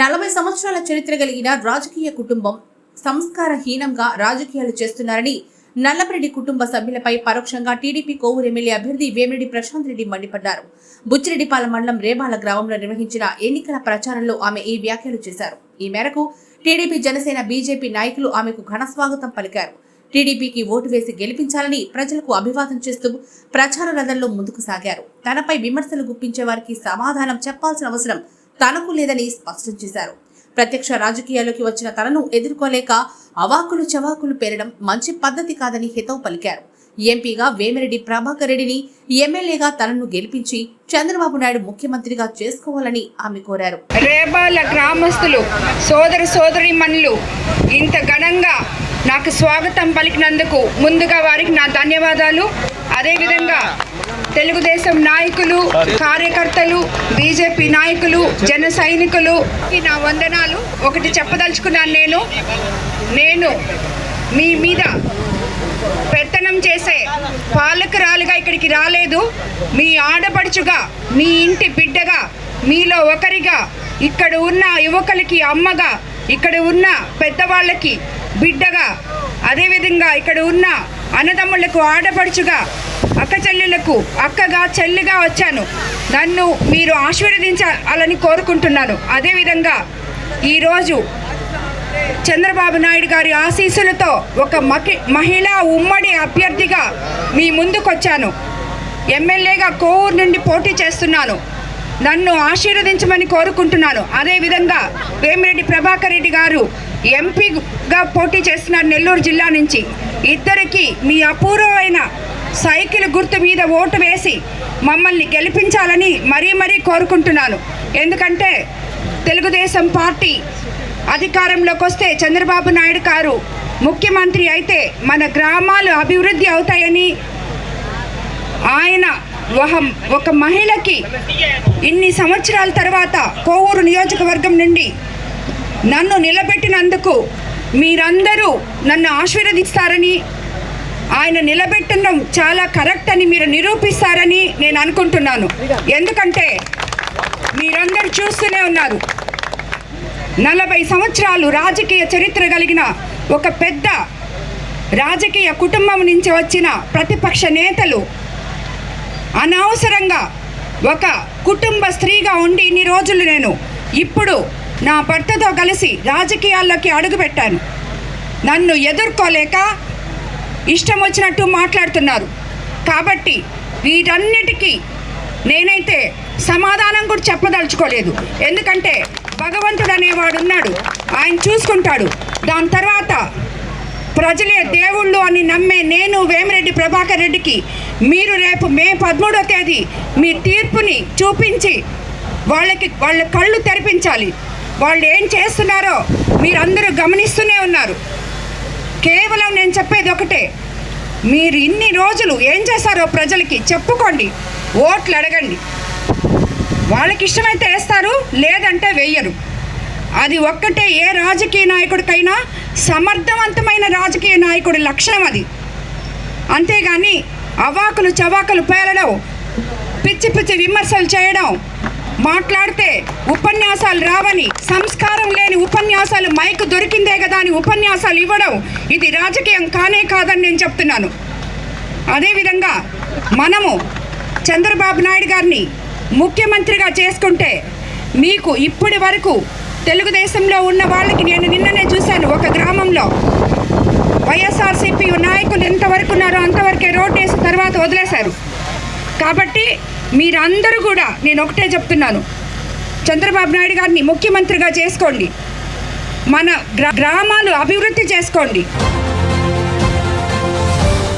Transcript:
నలభై సంవత్సరాల చరిత్ర కలిగిన రాజకీయ కుటుంబం సంస్కారహీనంగా రాజకీయాలు చేస్తున్నారని నల్లపరెడ్డి కుటుంబ సభ్యులపై పరోక్షంగా టీడీపీ కోవూరు ఎమ్మెల్యే అభ్యర్థి వేమిరెడ్డి ప్రశాంత్ రెడ్డి మండిపడ్డారు. బుచ్చిరెడ్డిపాలెం మండలం రేబాల గ్రామంలో నిర్వహించిన ఎన్నికల ప్రచారంలో ఆమె ఈ వ్యాఖ్యలు చేశారు. ఈ మేరకు టీడీపీ జనసేన బీజేపీ నాయకులు ఆమెకు ఘన స్వాగతం పలికారు. టీడీపీకి ఓటు వేసి గెలిపించాలని ప్రజలకు అభివాదం చేస్తూ ప్రచార రథంలో ముందుకు సాగారు. తనపై విమర్శలు గుప్పించే వారికి సమాధానం చెప్పాల్సిన అవసరం తనకు లేదని స్పష్టం చేశారు. ప్రత్యక్ష రాజకీయాల్లోకి వచ్చిన తనను ఎదుర్కోలేక అవాకులు చవాకులు పేరడం మంచి పద్ధతి కాదని హితవు పలికారు. ఎంపీగా వేమిరెడ్డి ప్రభాకర్ రెడ్డిని ఎమ్మెల్యేగా తనను గెలిపించి చంద్రబాబు నాయుడు ముఖ్యమంత్రిగా చేసుకోవాలని ఆమె కోరారు. రేబాల గ్రామస్తులు సోదర సోదరిమణులు ఇంత ఘనంగా నాకు స్వాగతం పలికినందుకు ముందుగా వారికి నా ధన్యవాదాలు. అదేవిధంగా తెలుగుదేశం నాయకులు కార్యకర్తలు బీజేపీ నాయకులు జన సైనికులు. ఈ నా వందనాలు. ఒకటి చెప్పదలుచుకున్నాను నేను. నేను మీ మీద పెత్తనం చేసే పాలకురాలుగా ఇక్కడికి రాలేదు. మీ ఆడపడుచుగా మీ ఇంటి బిడ్డగా మీలో ఒకరిగా ఇక్కడ ఉన్న యువకులకి అమ్మగా ఇక్కడ ఉన్న పెద్దవాళ్ళకి బిడ్డగా అదేవిధంగా ఇక్కడ ఉన్న అన్నదమ్ములకు ఆడపడుచుగా అక్క చెల్లెలకు అక్కగా చెల్లిగా వచ్చాను. నన్ను మీరు ఆశీర్వదించాలని కోరుకుంటున్నాను. అదేవిధంగా ఈరోజు చంద్రబాబు నాయుడు గారి ఆశీస్సులతో ఒక మకి మహిళా ఉమ్మడి అభ్యర్థిగా మీ ముందుకొచ్చాను. ఎమ్మెల్యేగా కోవూరు నుండి పోటీ చేస్తున్నాను. నన్ను ఆశీర్వదించమని కోరుకుంటున్నాను. అదేవిధంగా వేమిరెడ్డి ప్రభాకర్ రెడ్డి గారు ఎంపీగా పోటీ చేస్తున్నారు నెల్లూరు జిల్లా నుంచి. ఇద్దరికి మీ అపూర్వమైన సైకిల్ గుర్తు మీద ఓటు వేసి మమ్మల్ని గెలిపించాలని మరీ మరీ కోరుకుంటున్నాను. ఎందుకంటే తెలుగుదేశం పార్టీ అధికారంలోకి వస్తే చంద్రబాబు నాయుడు గారు ముఖ్యమంత్రి అయితే మన గ్రామాలు అభివృద్ధి అవుతాయని ఆయన ఒక ఒక మహిళకి ఇన్ని సంవత్సరాల తర్వాత కోవూరు నియోజకవర్గం నుండి నన్ను నిలబెట్టినందుకు మీరందరూ నన్ను ఆశీర్వదిస్తారని ఆయన నిలబెట్టడం చాలా కరెక్ట్ అని మీరు నిరూపిస్తారని నేను అనుకుంటున్నాను. ఎందుకంటే మీరందరూ చూస్తూనే ఉన్నారు. నలభై సంవత్సరాలు రాజకీయ చరిత్ర కలిగిన ఒక పెద్ద రాజకీయ కుటుంబం నుంచి వచ్చిన ప్రతిపక్ష నేతలు అనవసరంగా ఒక కుటుంబ స్త్రీగా ఉండి ఇన్ని రోజులు నేను ఇప్పుడు నా భర్తతో కలిసి రాజకీయాల్లోకి అడుగుపెట్టాను. నన్ను ఎదుర్కోలేక ఇష్టం వచ్చినట్టు మాట్లాడుతున్నారు. కాబట్టి వీటన్నిటికీ నేనైతే సమాధానం కూడా చెప్పదలుచుకోలేదు. ఎందుకంటే భగవంతుడు అనేవాడు ఉన్నాడు. ఆయన చూసుకుంటాడు. దాని తర్వాత ప్రజలే దేవుళ్ళు అని నమ్మే నేను వేమిరెడ్డి ప్రభాకర్ రెడ్డికి మీరు రేపు మే పదమూడో తేదీ మీ తీర్పుని చూపించి వాళ్ళకి వాళ్ళ కళ్ళు తెరిపించాలి. వాళ్ళు ఏం చేస్తున్నారో మీరందరూ గమనిస్తూనే ఉన్నారు. కేవలం నేను చెప్పేది ఒకటే. మీరు ఇన్ని రోజులు ఏం చేశారో ప్రజలకి చెప్పుకోండి ఓట్లు అడగండి. వాళ్ళకి ఇష్టమైతే వేస్తారు లేదంటే వేయరు. అది ఒక్కటే ఏ రాజకీయ నాయకుడికైనా సమర్థవంతమైన రాజకీయ నాయకుడి లక్షణం అది. అంతేగాని అవాకులు చవాకులు పేలడం పిచ్చి పిచ్చి విమర్శలు చేయడం మాట్లాడితే ఉపన్యాసాలు రావని సంస్కారం లేని ఉపన్యాసాలు మైక్ దొరికిందే కదా అని ఉపన్యాసాలు ఇవ్వడం ఇది రాజకీయం కానే కాదని నేను చెప్తున్నాను. అదేవిధంగా మనము చంద్రబాబు నాయుడు గారిని ముఖ్యమంత్రిగా చేసుకుంటే మీకు ఇప్పటి వరకు తెలుగుదేశంలో ఉన్న వాళ్ళకి నేను నిన్ననే చూశాను ఒక గ్రామంలో. వైఎస్ఆర్సీపీ నాయకులు ఎంతవరకు ఉన్నారో అంతవరకే రోడ్ వేసిన తర్వాత వదిలేశారు. కాబట్టి మీరందరూ కూడా నేను ఒకటే చెప్తున్నాను. చంద్రబాబు నాయుడు గారిని ముఖ్యమంత్రిగా చేసుకోండి. మన గ్రా గ్రామాలు అభివృద్ధి చేసుకోండి.